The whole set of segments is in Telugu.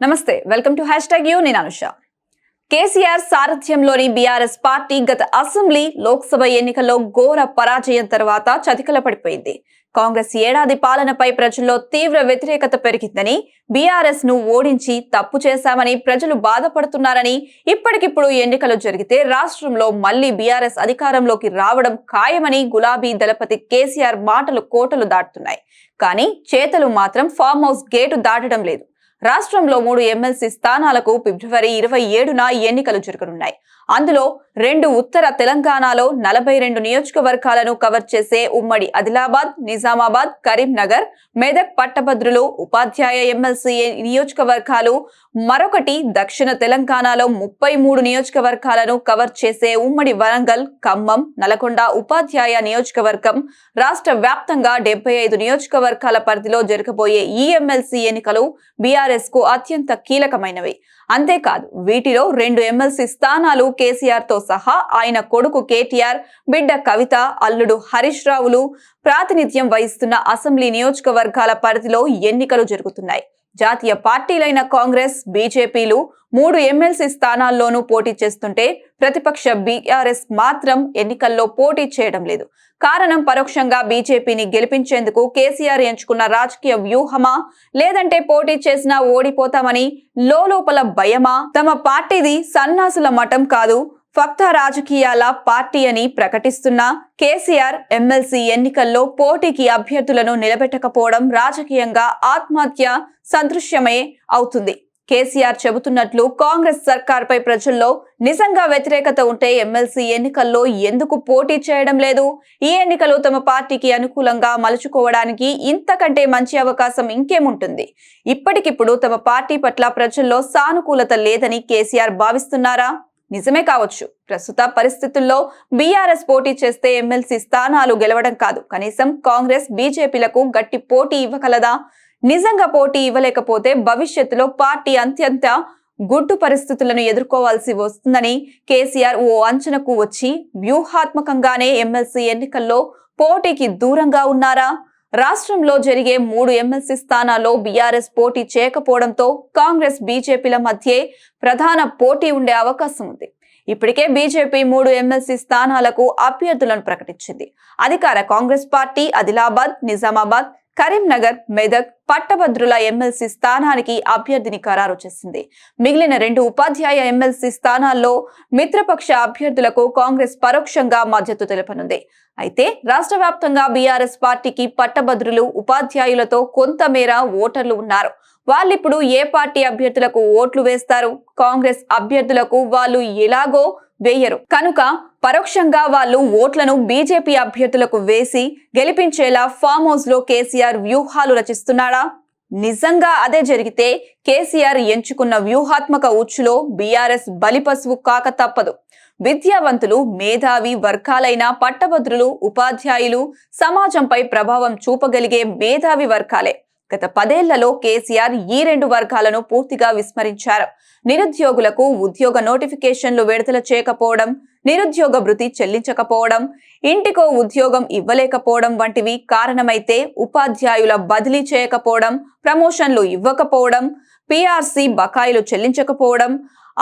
నమస్తే welcome to hashtag U నేను అనుష. కేసీఆర్ సారథ్యంలోని బీఆర్ఎస్ పార్టీ గత అసెంబ్లీ లోక్సభ ఎన్నికల్లో ఘోర పరాజయం తర్వాత చతికిల పడిపోయింది. కాంగ్రెస్ ఏడాది పాలనపై ప్రజల్లో తీవ్ర వ్యతిరేకత పెరిగిందని బీఆర్ఎస్ను ఓడించి తప్పు చేశామని ప్రజలు బాధపడుతున్నారని ఇప్పటికిప్పుడు ఎన్నికలు జరిగితే రాష్ట్రంలో మళ్ళీ బీఆర్ఎస్ అధికారంలోకి రావడం ఖాయమని గులాబీ దళపతి కేసీఆర్ మాటలు కోటలు దాటుతున్నాయి. కానీ చేతలు మాత్రం ఫామ్ హౌస్ గేటు దాటడం లేదు. రాష్ట్రంలో మూడు ఎమ్మెల్సీ స్థానాలకు ఫిబ్రవరి ఇరవై ఏడున ఎన్నికలు జరగనున్నాయి. అందులో రెండు ఉత్తర తెలంగాణలో నలభై రెండు నియోజకవర్గాలను కవర్ చేసే ఉమ్మడి ఆదిలాబాద్ నిజామాబాద్ కరీంనగర్ మెదక్ పట్టభద్రులు ఉపాధ్యాయ ఎమ్మెల్సీ నియోజకవర్గాలు మరొకటి దక్షిణ తెలంగాణలో ముప్పై మూడు నియోజకవర్గాలను కవర్ చేసే ఉమ్మడి వరంగల్ ఖమ్మం నల్గొండ ఉపాధ్యాయ నియోజకవర్గం. రాష్ట్ర వ్యాప్తంగా డెబ్బై ఐదు నియోజకవర్గాల పరిధిలో జరగబోయే ఈ ఎమ్మెల్సీ ఎన్నికలు బీఆర్ఎస్కు అత్యంత కీలకమైనవి. అంతేకాదు వీటిలో రెండు ఎమ్మెల్సీ స్థానాలు కేసీఆర్తో సహా ఆయన కొడుకు కేటీఆర్ బిడ్డ కవిత అల్లుడు హరీష్ రావులు ప్రాతినిధ్యం వహిస్తున్న అసెంబ్లీ నియోజకవర్గాల పరిధిలో ఎన్నికలు జరుగుతున్నాయి. జాతీయ పార్టీలైన కాంగ్రెస్ బీజేపీలు మూడు ఎమ్మెల్సీ స్థానాల్లోనూ పోటీ చేస్తుంటే ప్రతిపక్ష బీఆర్ఎస్ మాత్రం ఎన్నికల్లో పోటీ చేయడం లేదు. కారణం పరోక్షంగా బీజేపీని గెలిపించేందుకు కేసీఆర్ ఎంచుకున్న రాజకీయ వ్యూహమా? లేదంటే పోటీ చేసినా ఓడిపోతామని లోపల భయమా? తమ పార్టీది సన్నాసుల మఠం కాదు ఫక్త రాజకీయాల పార్టీ అని ప్రకటిస్తున్న కేసీఆర్ ఎమ్మెల్సీ ఎన్నికల్లో పోటీకి అభ్యర్థులను నిలబెట్టకపోవడం రాజకీయంగా ఆత్మహత్య సదృశ్యమే అవుతుంది. కేసీఆర్ చెబుతున్నట్లు కాంగ్రెస్ సర్కార్పై ప్రజల్లో నిజంగా వ్యతిరేకత ఉంటే ఎమ్మెల్సీ ఎన్నికల్లో ఎందుకు పోటీ చేయడం లేదు? ఈ ఎన్నికలు తమ పార్టీకి అనుకూలంగా మలుచుకోవడానికి ఇంతకంటే మంచి అవకాశం ఇంకేముంటుంది? ఇప్పటికిప్పుడు తమ పార్టీ పట్ల ప్రజల్లో సానుకూలత లేదని కేసీఆర్ భావిస్తున్నారా? నిజమే కావచ్చు. ప్రస్తుత పరిస్థితుల్లో బీఆర్ఎస్ పోటీ చేస్తే ఎమ్మెల్సీ స్థానాలు గెలవడం కాదు. కనీసం కాంగ్రెస్ బీజేపీలకు గట్టి పోటీ ఇవ్వగలదా? నిజంగా పోటీ ఇవ్వలేకపోతే భవిష్యత్తులో పార్టీ అత్యంత గుడ్డు పరిస్థితులను ఎదుర్కోవాల్సి వస్తుందని కేసీఆర్ ఓ అంచనకు వచ్చి వ్యూహాత్మకంగానే ఎమ్మెల్సీ ఎన్నికల్లో పోటీకి దూరంగా ఉన్నారా? రాష్ట్రంలో జరిగే మూడు ఎమ్మెల్సీ స్థానాల్లో బీఆర్ఎస్ పోటీ చేయకపోవడంతో కాంగ్రెస్ బీజేపీల మధ్య ప్రధాన పోటీ ఉండే అవకాశం ఉంది. ఇప్పటికే బీజేపీ మూడు ఎమ్మెల్సీ స్థానాలకు అభ్యర్థులను ప్రకటించింది. అధికార కాంగ్రెస్ పార్టీ ఆదిలాబాద్ నిజామాబాద్ కరీంనగర్ మెదక్ పట్టభద్రుల ఎమ్మెల్సీ స్థానానికి అభ్యర్థిని ఖరారు చేసింది. మిగిలిన రెండు ఉపాధ్యాయ ఎమ్మెల్సీ స్థానాల్లో మిత్రపక్ష అభ్యర్థులకు కాంగ్రెస్ పరోక్షంగా మద్దతు తెలపనుంది. అయితే రాష్ట్ర వ్యాప్తంగా బీఆర్ఎస్ పార్టీకి పట్టభద్రులు ఉపాధ్యాయులతో కొంతమేర ఓటర్లు ఉన్నారు. వాళ్ళిప్పుడు ఏ పార్టీ అభ్యర్థులకు ఓట్లు వేస్తారు? కాంగ్రెస్ అభ్యర్థులకు వాళ్ళు ఎలాగో వేయరు. కనుక పరోక్షంగా వాళ్ళు ఓట్లను బీజేపీ అభ్యర్థులకు వేసి గెలిపించేలా ఫామ్ హౌస్లో కేసీఆర్ వ్యూహాలు రచిస్తున్నాడా? నిజంగా అదే జరిగితే కేసీఆర్ ఎంచుకున్న వ్యూహాత్మక ఉచ్చులో బీఆర్ఎస్ బలిపశువు కాక తప్పదు. విద్యావంతులు మేధావి వర్గాలైన పట్టభద్రులు ఉపాధ్యాయులు సమాజంపై ప్రభావం చూపగలిగే మేధావి వర్గాలే. గత పదేళ్ళలో కేసీఆర్ ఈ రెండు వర్గాలను పూర్తిగా విస్మరించారు. నిరుద్యోగులకు ఉద్యోగ నోటిఫికేషన్లు విడుదల చేయకపోవడం నిరుద్యోగ భృతి చెల్లించకపోవడం ఇంటికో ఉద్యోగం ఇవ్వలేకపోవడం వంటివి కారణమైతే ఉపాధ్యాయుల బదిలీ చేయకపోవడం ప్రమోషన్లు ఇవ్వకపోవడం పిఆర్సీ బకాయిలు చెల్లించకపోవడం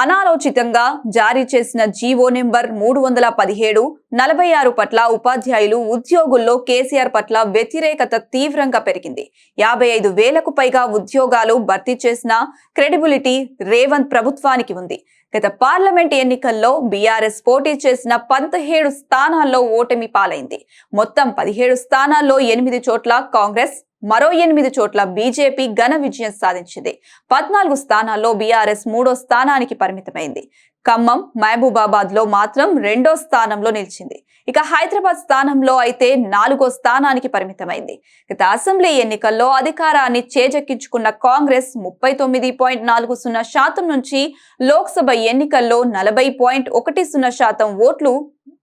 అనాలోచితంగా జారీ చేసిన జీవో నెంబర్ మూడు వందల పదిహేడు నలభై ఆరు పట్ల ఉపాధ్యాయులు ఉద్యోగుల్లో కేసీఆర్ పట్ల వ్యతిరేకత తీవ్రంగా పెరిగింది. యాభై ఐదు వేలకు పైగా ఉద్యోగాలు భర్తీ చేసిన క్రెడిబిలిటీ రేవంత్ ప్రభుత్వానికి ఉంది. గత పార్లమెంట్ ఎన్నికల్లో బీఆర్ఎస్ పోటీ చేసిన పదిహేడు స్థానాల్లో ఓటమి పాలైంది. మొత్తం పదిహేడు స్థానాల్లో ఎనిమిది చోట్ల కాంగ్రెస్ మరో ఎనిమిది చోట్ల బీజేపీ ఘన విజయం సాధించింది. పద్నాలుగు స్థానాల్లో బీఆర్ఎస్ మూడో స్థానానికి పరిమితమైంది. ఖమ్మం మహబూబాబాద్లో మాత్రం రెండో స్థానంలో నిలిచింది. ఇక హైదరాబాద్ స్థానంలో అయితే నాలుగో స్థానానికి పరిమితమైంది. గత అసెంబ్లీ ఎన్నికల్లో అధికారాన్ని చేజెక్కించుకున్న కాంగ్రెస్ ముప్పై తొమ్మిది పాయింట్ నాలుగు సున్నా శాతం నుంచి లోక్సభ ఎన్నికల్లో నలభై పాయింట్ ఒకటి సున్నా శాతం ఓట్లు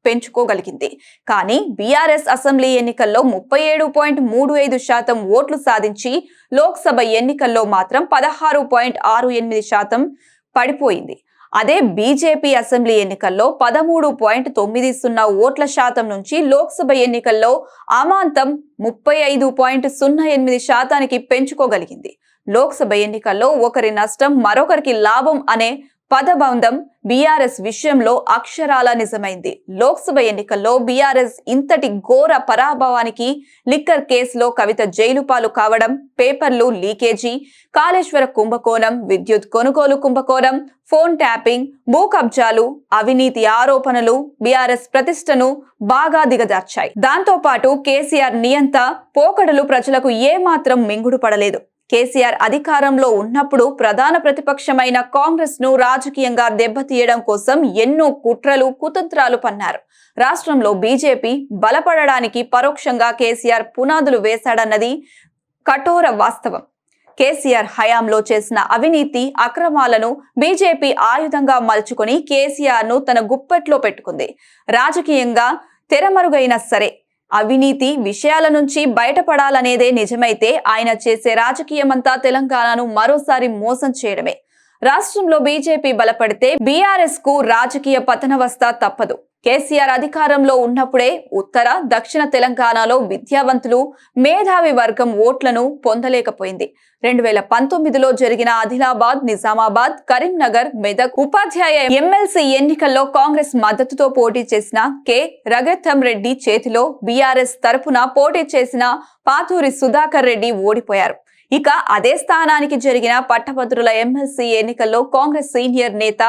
పెంచుకోగలిగింది. కానీ బీఆర్ఎస్ అసెంబ్లీ ఎన్నికల్లో ముప్పై ఏడు పాయింట్ మూడు ఐదు శాతం ఓట్లు సాధించి లోక్సభ ఎన్నికల్లో మాత్రం పదహారు పాయింట్ ఆరు ఎనిమిది శాతం పడిపోయింది. అదే బీజేపీ అసెంబ్లీ ఎన్నికల్లో పదమూడు పాయింట్ తొమ్మిది సున్నా ఓట్ల శాతం నుంచి లోక్సభ ఎన్నికల్లో అమాంతం ముప్పై ఐదు పాయింట్ సున్నా ఎనిమిది శాతానికి పెంచుకోగలిగింది. లోక్సభ ఎన్నికల్లో ఒకరి నష్టం మరొకరికి లాభం అనే పదబంధం బీఆర్ఎస్ విషయంలో అక్షరాల నిజమైంది. లోక్సభ ఎన్నికల్లో బీఆర్ఎస్ ఇంతటి ఘోర పరాభవానికి లిక్కర్ కేసులో కవిత జైలు పాలు కావడం పేపర్లు లీకేజీ కాళేశ్వర కుంభకోణం విద్యుత్ కొనుగోలు కుంభకోణం ఫోన్ ట్యాపింగ్ భూ కబ్జాలు అవినీతి ఆరోపణలు బీఆర్ఎస్ ప్రతిష్టను బాగా దిగజార్చాయి. దాంతోపాటు కేసీఆర్ నియంత పోకడలు ప్రజలకు ఏమాత్రం మింగుడు పడలేదు. కేసీఆర్ అధికారంలో ఉన్నప్పుడు ప్రధాన ప్రతిపక్షమైన కాంగ్రెస్ను రాజకీయంగా దెబ్బతీయడం కోసం ఎన్నో కుట్రలు కుతంత్రాలు పన్నారు. రాష్ట్రంలో బీజేపీ బలపడడానికి పరోక్షంగా కేసీఆర్ పునాదులు వేశాడన్నది కఠోర వాస్తవం. కేసీఆర్ హయాంలో చేసిన అవినీతి అక్రమాలను బీజేపీ ఆయుధంగా మలుచుకొని కేసీఆర్ను తన గుప్పెట్లో పెట్టుకుంది. రాజకీయంగా తెరమరుగైనా సరే అవినీతి విషయాల నుంచి బయటపడాలనేదే నిజమైతే ఆయన చేసే రాజకీయమంతా తెలంగాణను మరోసారి మోసం చేయడమే. రాష్ట్రంలో బీజేపీ బలపడితే బీఆర్ఎస్కు రాజకీయ పతనవస్థ తప్పదు. కేసీఆర్ అధికారంలో ఉన్నప్పుడే ఉత్తర దక్షిణ తెలంగాణలో విద్యావంతులు మేధావి వర్గం ఓట్లను పొందలేకపోయింది. రెండు వేల పంతొమ్మిదిలో జరిగిన ఆదిలాబాద్ నిజామాబాద్ కరీంనగర్ మెదక్ ఉపాధ్యాయ ఎమ్మెల్సీ ఎన్నికల్లో కాంగ్రెస్ మద్దతుతో పోటీ చేసిన కె. రగత్తం రెడ్డి చేతిలో బీఆర్ఎస్ తరపున పోటీ చేసిన పాతూరి సుధాకర్ రెడ్డి ఓడిపోయారు. ఇక అదే స్థానానికి జరిగిన పట్టభద్రుల ఎమ్మెల్సీ ఎన్నికల్లో కాంగ్రెస్ సీనియర్ నేత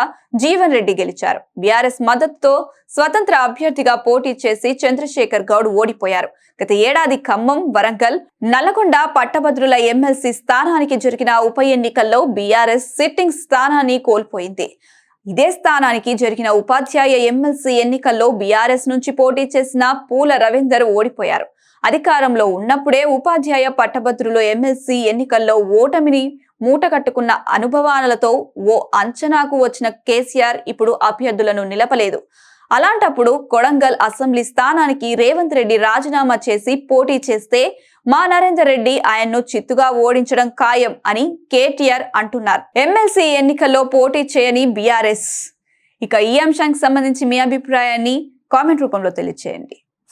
జీవన్ రెడ్డి గెలిచారు. బీఆర్ఎస్ మద్దతుతో స్వతంత్ర అభ్యర్థిగా పోటీ చేసి చంద్రశేఖర్ గౌడ్ ఓడిపోయారు. గత ఏడాది ఖమ్మం వరంగల్ నల్లగొండ పట్టభద్రుల ఎమ్మెల్సీ స్థానానికి జరిగిన ఉప ఎన్నికల్లో బీఆర్ఎస్ సిట్టింగ్ స్థానాన్ని కోల్పోయింది. ఇదే స్థానానికి జరిగిన ఉపాధ్యాయ ఎమ్మెల్సీ ఎన్నికల్లో బీఆర్ఎస్ నుంచి పోటీ చేసిన పూల రవీందర్ ఓడిపోయారు. అధికారంలో ఉన్నప్పుడే ఉపాధ్యాయ పట్టభద్రులు ఎమ్మెల్సీ ఎన్నికల్లో ఓటమిని మూటకట్టుకున్న అనుభవాలతో ఓ అంచనాకు వచ్చిన కేసీఆర్ ఇప్పుడు అభ్యర్థులను నిలపలేదు. అలాంటప్పుడు కొడంగల్ అసెంబ్లీ స్థానానికి రేవంత్ రెడ్డి రాజీనామా చేసి పోటీ చేస్తే మా నరేందర్ రెడ్డి ఆయన్ను చిత్తుగా ఓడించడం ఖాయం అని కేటీఆర్ అంటున్నారు. ఎమ్మెల్సీ ఎన్నికల్లో పోటీ చేయని బీఆర్ఎస్. ఇక ఈ అంశానికి సంబంధించి మీ అభిప్రాయాన్ని కామెంట్ రూపంలో తెలియచేయండి.